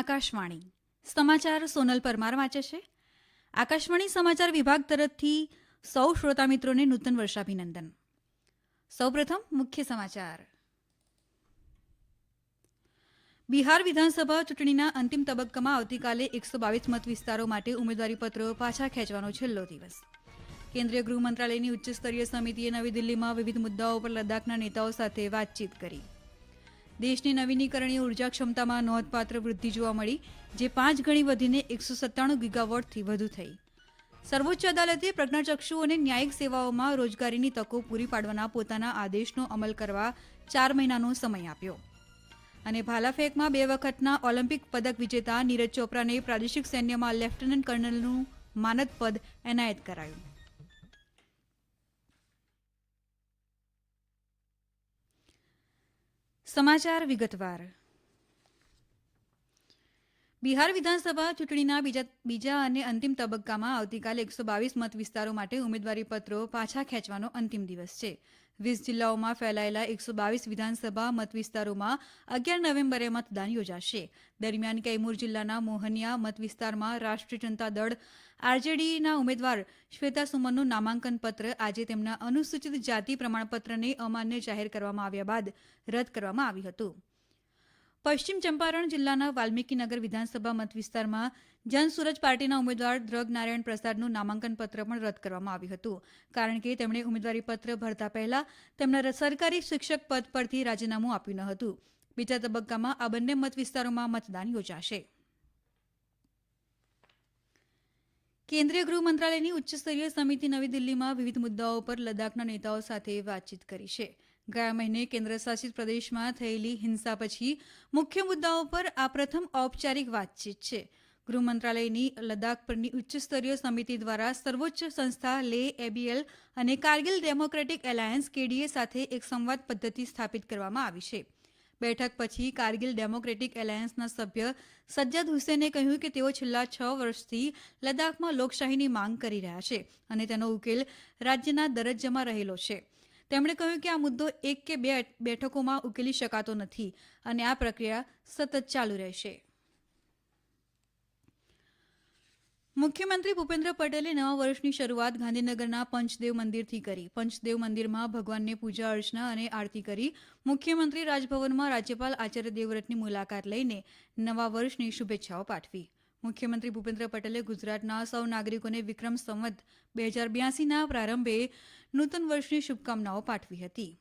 આકાશવાણી. સમાચાર સોનલ પરમાર વાંચે છે. આકાશવાણી સમાચાર વિભાગ તરફથી સૌ શ્રોતા મિત્રોને નૂતન વર્ષાભિનંદન. સૌપ્રથમ મુખ્ય સમાચાર. બિહાર વિધાનસભા ચૂંટણીના અંતિમ તબક્કામાં આવતીકાલે એકસો બાવીસ મત વિસ્તારો માટે ઉમેદવારીપત્રો પાછા ખેંચવાનો છેલ્લો દિવસ. કેન્દ્રીય ગૃહ મંત્રાલયની ઉચ્ચસ્તરીય સમિતિએ નવી દિલ્હીમાં વિવિધ મુદ્દાઓ પર લદ્દાખના નેતાઓ સાથે વાતચીત કરી. દેશની નવીનીકરણીય ઊર્જા ક્ષમતામાં નોંધપાત્ર વૃદ્ધિ જોવા મળી, જે પાંચ ગણી વધીને એકસો સત્તાણું ગીગાવોટથી વધુ થઈ. સર્વોચ્ચ અદાલતે પ્રજ્ઞાચક્ષુઓને ન્યાયિક સેવાઓમાં રોજગારીની તકો પૂરી પાડવાના પોતાના આદેશનો અમલ કરવા ચાર મહિનાનો સમય આપ્યો. અને ભાલાફેંકમાં બે વખતના ઓલિમ્પિક પદક વિજેતા નીરજ ચોપરાને પ્રાદેશિક સૈન્યમાં લેફ્ટનન્ટ કર્નલનું માનદ પદ એનાયત કરાયું. સમાચાર વિગતવાર. બિહાર વિધાનસભા ચૂંટણીના બીજા બીજા અને અંતિમ તબક્કામાં આવતીકાલે એકસો બાવીસ મત વિસ્તારો માટે ઉમેદવારીપત્રો પાછા ખેંચવાનો અંતિમ દિવસ છે. વીસ જિલ્લાઓમાં ફેલાયેલા એકસો બાવીસ વિધાનસભા મત વિસ્તારોમાં અગિયાર નવેમ્બરે મતદાન યોજાશે. દરમિયાન કૈમૂર જિલ્લાના મોહનિયા મત વિસ્તારમાં રાષ્ટ્રીય જનતા દળ આરજેડીના ઉમેદવાર શ્વેતા સુમનનું નામાંકન પત્ર આજે તેમના અનુસૂચિત જાતિ પ્રમાણપત્રને અમાન્ય જાહેર કરવામાં આવ્યા બાદ રદ કરવામાં આવ્યું હતું. પશ્ચિમ ચંપારણ જિલ્લાના વાલ્મીકીનગર વિધાનસભા મત વિસ્તારમાં જનસુરજ પાર્ટીના ઉમેદવાર દ્રગ નારાયણ પ્રસાદનું નામાંકન પત્ર પણ રદ કરવામાં આવ્યું હતું. કારણ કે તેમણે ઉમેદવારી પત્ર ભરતા પહેલા તેમના સરકારી શિક્ષક પદ પરથી રાજીનામું આપ્યું ન હતું. બીજા તબક્કામાં આ બંને મત વિસ્તારોમાં મતદાન યોજાશે. કેન્દ્રીય ગૃહ મંત્રાલયની ઉચ્ચસ્તરીય સમિતિ નવી દિલ્હીમાં વિવિધ મુદ્દાઓ પર લદ્દાખના નેતાઓ સાથે વાતચીત કરી છે. ગયા મહિને કેન્દ્ર શાસિત પ્રદેશમાં થયેલી હિંસા પછી મુખ્ય મુદ્દાઓ પર આ પ્રથમ ઔપચારિક વાતચીત છે. ગૃહ મંત્રાલયની લદ્દાખ પરની ઉચ્ચસ્તરીય સમિતિ દ્વારા સર્વોચ્ચ સંસ્થા લે, એબીએલ અને કારગિલ ડેમોક્રેટિક એલાયન્સ કેડીએ સાથે એક સંવાદ પદ્ધતિ સ્થાપિત કરવામાં આવી છે. બેઠક પછી કારગિલ ડેમોક્રેટિક એલાયન્સના સભ્ય સજ્જદ હુસેને કહ્યું કે તેઓ છેલ્લા છ વર્ષથી લદ્દાખમાં લોકશાહીની માંગ કરી રહ્યા છે અને તેનો ઉકેલ રાજ્યના દરજ્જામાં રહેલો છે. તેમણે કહ્યું કે આ મુદ્દો એક કે બે બેઠકોમાં ઉકેલી શકાતો નથી અને આ પ્રક્રિયા સતત ચાલુ રહેશે. મુખ્યમંત્રી ભૂપેન્દ્ર પટેલે નવા વર્ષની શરૂઆત ગાંધીનગરના પંચદેવ મંદિરથી કરી. પંચદેવ મંદિરમાં ભગવાનને પૂજા, અર્ચના અને આરતી કરી મુખ્યમંત્રી રાજભવનમાં રાજ્યપાલ આચાર્ય દેવવ્રતની મુલાકાત લઈને નવા વર્ષની શુભેચ્છાઓ પાઠવી. મુખ્યમંત્રી ભૂપેન્દ્ર પટેલે ગુજરાતના સૌ નાગરિકોને વિક્રમ સંવત બે હજાર બ્યાસીના પ્રારંભે નૂતન વર્ષની શુભકામનાઓ પાઠવી હતી.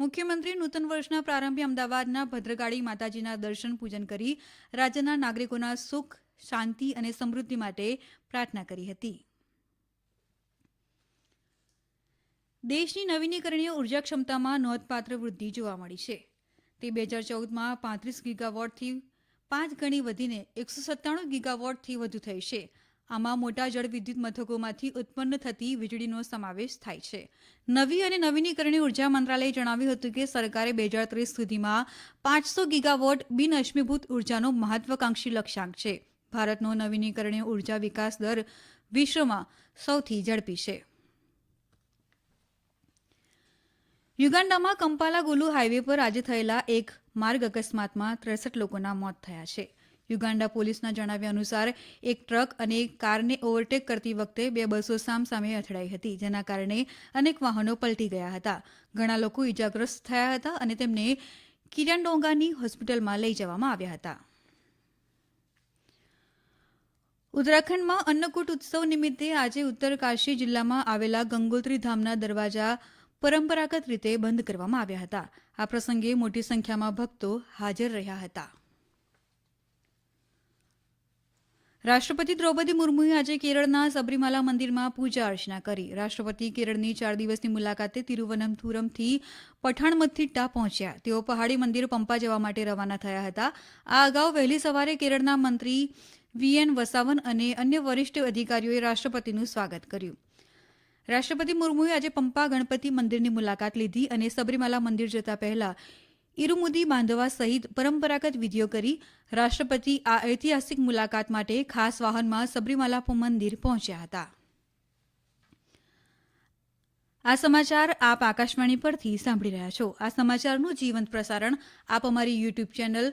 મુખ્યમંત્રી નૂતન વર્ષના પ્રારંભે અમદાવાદના ભદ્રકાળી માતાજીના દર્શન પૂજન કરી રાજ્યના નાગરિકોના સુખ, શાંતિ અને સમૃદ્ધિ માટે પ્રાર્થના કરી હતી. દેશની નવીનીકરણીય ઊર્જા ક્ષમતામાં નોંધપાત્ર વૃદ્ધિ જોવા મળી છે. તે બે હજાર ચૌદમાં પાંત્રીસ ગીગાવોટથી પાંચ ગણી વધીને એકસો સત્તાણું ગીગાવોટથી વધુ થઈ છે. આમાં મોટા જળવિદ્યુત મથકોમાંથી ઉત્પન્ન થતી વીજળીનો સમાવેશ થાય છે. નવી અને નવીનીકરણીય ઊર્જા મંત્રાલયે જણાવ્યું હતું કે સરકારે બે હજાર ત્રીસ સુધીમાં પાંચસો ગીગાવોટ બિન અશ્મીભૂત ઉર્જાનો મહત્વાકાંક્ષી લક્ષ્યાંક છે. ભારતનો નવીનીકરણીય ઊર્જા વિકાસ દર વિશ્વમાં સૌથી ઝડપી છે. યુગાન્ડામાં કંપાલા ગુલુ હાઈવે પર આજે થયેલા એક માર્ગ અકસ્માતમાં ત્રેસઠ લોકોના મોત થયા છે. યુગાન્ડા પોલીસના જણાવ્યા અનુસાર, એક ટ્રક અને કારને ઓવરટેક કરતી વખતે બે બસો સામસામે અથડાઈ હતી, જેના કારણે અનેક વાહનો પલટી ગયા હતા. ઘણા લોકો ઇજાગ્રસ્ત થયા હતા અને તેમને કિરણડોંગાની હોસ્પિટલમાં લઈ જવામાં આવ્યા હતા. ઉત્તરાખંડમાં અન્નકૂટ ઉત્સવ નિમિત્તે આજે ઉત્તરકાશી જિલ્લામાં આવેલા ગંગોત્રી ધામના દરવાજા પરંપરાગત રીતે બંધ કરવામાં આવ્યા હતા. આ પ્રસંગે મોટી સંખ્યામાં ભક્તો હાજર રહ્યા હતા. રાષ્ટ્રપતિ દ્રૌપદી મુર્મુએ આજે કેરળના સબરીમાલા મંદિરમાં પૂજા અર્ચના કરી. રાષ્ટ્રપતિ કેરળની ચાર દિવસની મુલાકાતે તિરુવનંતપુરમથી પઠાણમથિટ્ટા પહોંચ્યા. તેઓ પહાડી મંદિર પંપા જવા માટે રવાના થયા હતા. આ અગાઉ વહેલી સવારે કેરળના મંત્રી વીએન વસાવન અને અન્ય વરિષ્ઠ અધિકારીઓએ રાષ્ટ્રપતિનું સ્વાગત કર્યું. રાષ્ટ્રપતિ મુર્મુએ આજે પંપા ગણપતિ મંદિરની મુલાકાત લીધી અને સબરીમાલા મંદિર જતા પહેલા ઇરુમુદી બાંધવા સહિત પરંપરાગત વિધિઓ કરી રાષ્ટ્રપતિ આ ઐતિહાસિક મુલાકાત માટે ખાસ વાહનમાં સબરીમાલા મંદિર પહોંચ્યા હતા. આ સમાચાર આપ આકાશવાણી પરથી સાંભળી રહ્યા છો. આ સમાચારનું જીવંત પ્રસારણ આપ અમારી YouTube channel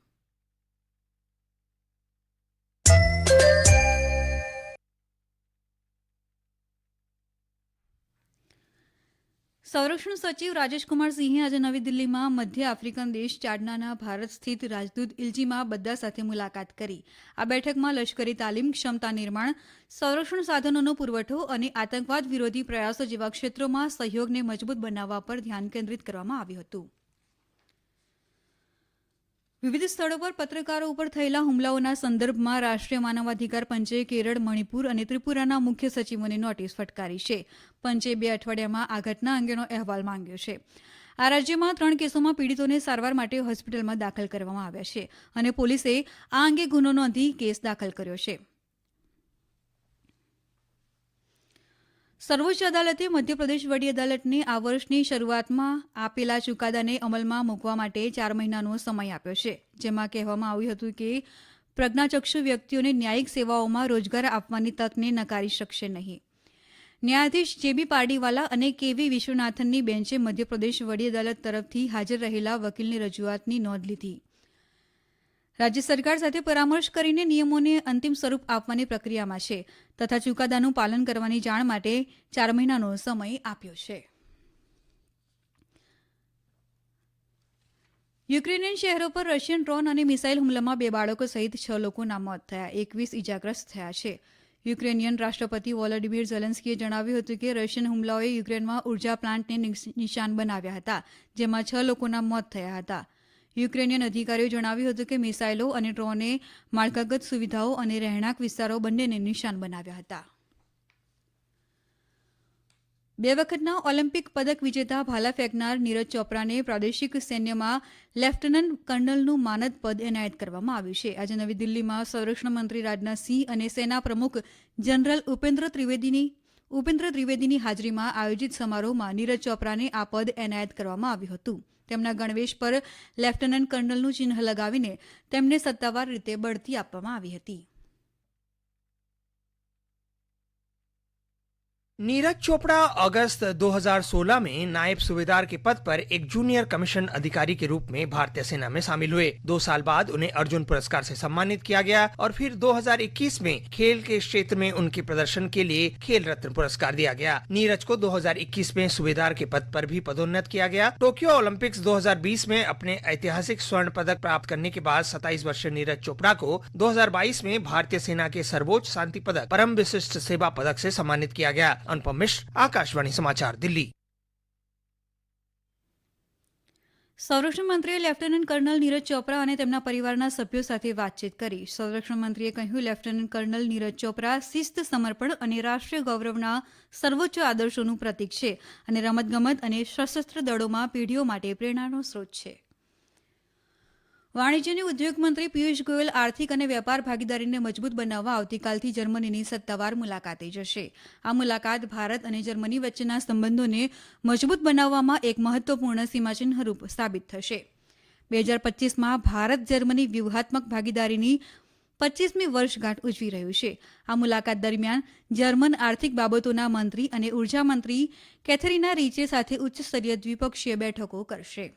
સંરક્ષણ સચિવ રાજેશકુમાર સિંહે આજે નવી દિલ્હીમાં મધ્ય આફ્રિકન દેશ ચાડનાના ભારત સ્થિત રાજદૂત ઇલજીમાં બધા સાથે મુલાકાત કરી. આ બેઠકમાં લશ્કરી તાલીમ, ક્ષમતા નિર્માણ, સંરક્ષણ સાધનોનો પુરવઠો અને આતંકવાદ વિરોધી પ્રયાસો જેવા ક્ષેત્રોમાં સહયોગને મજબૂત બનાવવા પર ધ્યાન કેન્દ્રિત કરવામાં આવ્યું હતું. વિવિધ સ્થળો પર પત્રકારો ઉપર થયેલા હુમલાઓના સંદર્ભમાં રાષ્ટ્રીય માનવાધિકાર પંચે કેરળ, મણિપુર અને ત્રિપુરાના મુખ્ય સચિવોને નોટિસ ફટકારી છે. પંચે બે અઠવાડિયામાં આ ઘટના અંગેનો અહેવાલ માંગ્યો છે. આ રાજ્યમાં ત્રણ કેસોમાં પીડિતોને સારવાર માટે હોસ્પિટલમાં દાખલ કરવામાં આવ્યા છે અને પોલીસે આ અંગે ગુનો નોંધી કેસ દાખલ કર્યો છે. સર્વોચ્ચ અદાલતે મધ્યપ્રદેશ વડી અદાલતને આ વર્ષની શરૂઆતમાં આપેલા ચુકાદાને અમલમાં મૂકવા માટે ચાર મહિનાનો સમય આપ્યો છે, જેમાં કહેવામાં આવ્યું હતું કે પ્રજ્ઞાચક્ષુ વ્યક્તિઓને ન્યાયિક સેવાઓમાં રોજગાર આપવાની તકને નકારી શકશે નહીં. ન્યાયાધીશ જેબી પારડીવાલા અને કેવી વિશ્વનાથનની બેન્ચે મધ્યપ્રદેશ વડી અદાલત તરફથી હાજર રહેલા વકીલની રજૂઆતની નોંધ લીધી. રાજ્ય સરકાર સાથે પરામર્શ કરીને નિયમોને અંતિમ સ્વરૂપ આપવાની પ્રક્રિયામાં છે તથા ચુકાદાનું પાલન કરવાની જાણ માટે ચાર મહિનાનો સમય આપ્યો છે. યુક્રેનિયન શહેરો પર રશિયન ડ્રોન અને મિસાઇલ હુમલામાં બે બાળકો સહિત છ લોકોના મોત થયા, એકવીસ ઇજાગ્રસ્ત થયા છે. યુક્રેનિયન રાષ્ટ્રપતિ વોલોડિમીર ઝેલેન્સ્કીએ જણાવ્યું હતું કે રશિયન હુમલાઓએ યુક્રેનમાં ઊર્જા પ્લાન્ટને નિશાન બનાવ્યા હતા, જેમાં છ લોકોના મોત થયા હતા. યુક્રેનિયન અધિકારીઓ જણાવ્યું હતું કે મિસાઇલો અને ડ્રોને માળખાગત સુવિધાઓ અને રહેણાંક વિસ્તારો બંનેને નિશાન બનાવ્યા હતા. બે વખતના ઓલિમ્પિક પદક વિજેતા ભાલા ફેંકનાર નીરજ ચોપરાને પ્રાદેશિક સૈન્યમાં લેફ્ટનન્ટ કર્નલનું માનદ પદ એનાયત કરવામાં આવ્યું છે. આજે નવી દિલ્હીમાં સંરક્ષણ મંત્રી રાજનાથસિંહ અને સેના પ્રમુખ જનરલ ઉપેન્દ્ર ત્રિવેદીની ઉપેન્દ્ર ત્રિવેદીની હાજરીમાં આયોજિત સમારોહમાં નીરજ ચોપરાને આ પદ એનાયત કરવામાં આવ્યું હતું. તેમના ગણવેશ પર લેફ્ટનન્ટ કર્નલનું ચિહ્ન લગાવીને તેમને સત્તાવાર રીતે બઢતી આપવામાં આવી હતી. नीरज चोपड़ा अगस्त 2016 में नायब सूबेदार के पद पर एक जूनियर कमीशन अधिकारी के रूप में भारतीय सेना में शामिल हुए। दो साल बाद उन्हें अर्जुन पुरस्कार से सम्मानित किया गया और फिर 2021 में खेल के क्षेत्र में उनके प्रदर्शन के लिए खेल रत्न पुरस्कार दिया गया। नीरज को 2021 में सूबेदार के पद पर भी पदोन्नत किया गया। टोक्यो ओलंपिक्स 2020 में अपने ऐतिहासिक स्वर्ण पदक प्राप्त करने के बाद 27 वर्षीय नीरज चोपड़ा को 2022 में भारतीय सेना के सर्वोच्च शांति पदक, परम विशिष्ट सेवा पदक से सम्मानित किया गया। अनुपम मिश्र आकाशवाणी समाचार दिल्ली સંરક્ષણ મંત્રીએ લેફ્ટનન્ટ કર્નલ નીરજ ચોપરા અને તેમના પરિવારના સભ્યો સાથે વાતચીત કરી સંરક્ષણ મંત્રીએ કહ્યું લેફ્ટનન્ટ કર્નલ નીરજ ચોપરા શિસ્ત સમર્પણ અને રાષ્ટ્રીય ગૌરવના સર્વોચ્ચ આદર્શોનું પ્રતીક છે અને રમતગમત અને સશસ્ત્ર દળોમાં પેઢીઓ માટે પ્રેરણાનો સ્ત્રોત છે વાણિજ્ય અને ઉદ્યોગ મંત્રી પિયુષ ગોયલ આર્થિક અને વેપાર ભાગીદારીને મજબૂત બનાવવા આવતીકાલથી જર્મનીની સત્તાવાર મુલાકાતે જશે. આ મુલાકાત ભારત અને જર્મની વચ્ચેના સંબંધોને મજબૂત બનાવવામાં એક મહત્વપૂર્ણ સીમાચિહ્નરૂપ સાબિત થશે. બે હજાર પચીસમાં ભારત જર્મની વ્યૂહાત્મક ભાગીદારીની પચીસમી વર્ષગાંઠ ઉજવી રહ્યું છે. આ મુલાકાત દરમિયાન જર્મન આર્થિક બાબતોના મંત્રી અને ઊર્જા મંત્રી કેથરીના રીચે સાથે ઉચ્ચ સ્તરીય દ્વિપક્ષીય બેઠકો કરશે.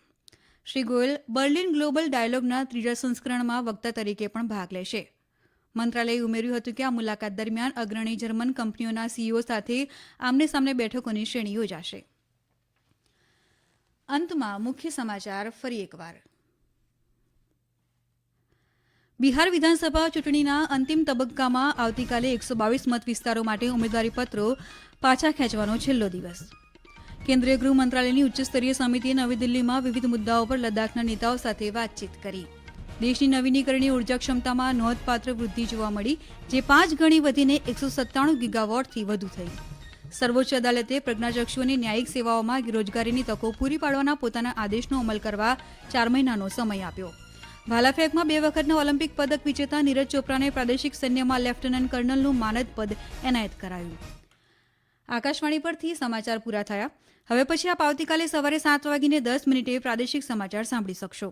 શ્રી ગોયલ બર્લિન ગ્લોબલ ડાયલોગના ત્રીજા સંસ્કરણમાં વક્તા તરીકે પણ ભાગ લેશે. મંત્રાલયે ઉમેર્યું હતું કે આ મુલાકાત દરમિયાન અગ્રણી જર્મન કંપનીઓના સીઈઓ સાથે આમને સામને બેઠકોની શ્રેણી યોજાશે. અંતમાં મુખ્ય સમાચાર ફરી એકવાર. બિહાર વિધાનસભા ચૂંટણીના અંતિમ તબક્કામાં આવતીકાલે એકસો બાવીસ મત વિસ્તારો માટે ઉમેદવારીપત્રો પાછા ખેંચવાનો છેલ્લો દિવસ. કેન્દ્રીય ગૃહ મંત્રાલયની ઉચ્ચસ્તરીય સમિતિએ નવી દિલ્હીમાં વિવિધ મુદ્દાઓ પર લદ્દાખના નેતાઓ સાથે વાતચીત કરી. દેશની નવીનીકરણીય ઊર્જા ક્ષમતામાં નોંધપાત્ર વૃદ્ધિ જોવા મળી, જે પાંચ ગણી વધીને એકસો સત્તાણું ગીગાવોટથી વધુ થઈ. સર્વોચ્ચ અદાલતે પ્રજ્ઞાચક્ષુઓને ન્યાયિક સેવાઓમાં રોજગારીની તકો પૂરી પાડવાના પોતાના આદેશનો અમલ કરવા ચાર મહિનાનો સમય આપ્યો. ભાલાફેંકમાં બે વખતના ઓલિમ્પિક પદક વિજેતા નીરજ ચોપરાને પ્રાદેશિક સૈન્યમાં લેફ્ટનન્ટ કર્નલનું માનદ પદ એનાયત કરાયું. આકાશવાણી પરથી સમાચાર પૂરા થયા. હવે પછી આપ આવતીકાલે સવારે સાત વાગીને દસ મિનિટે પ્રાદેશિક સમાચાર સાંભળી શકશો.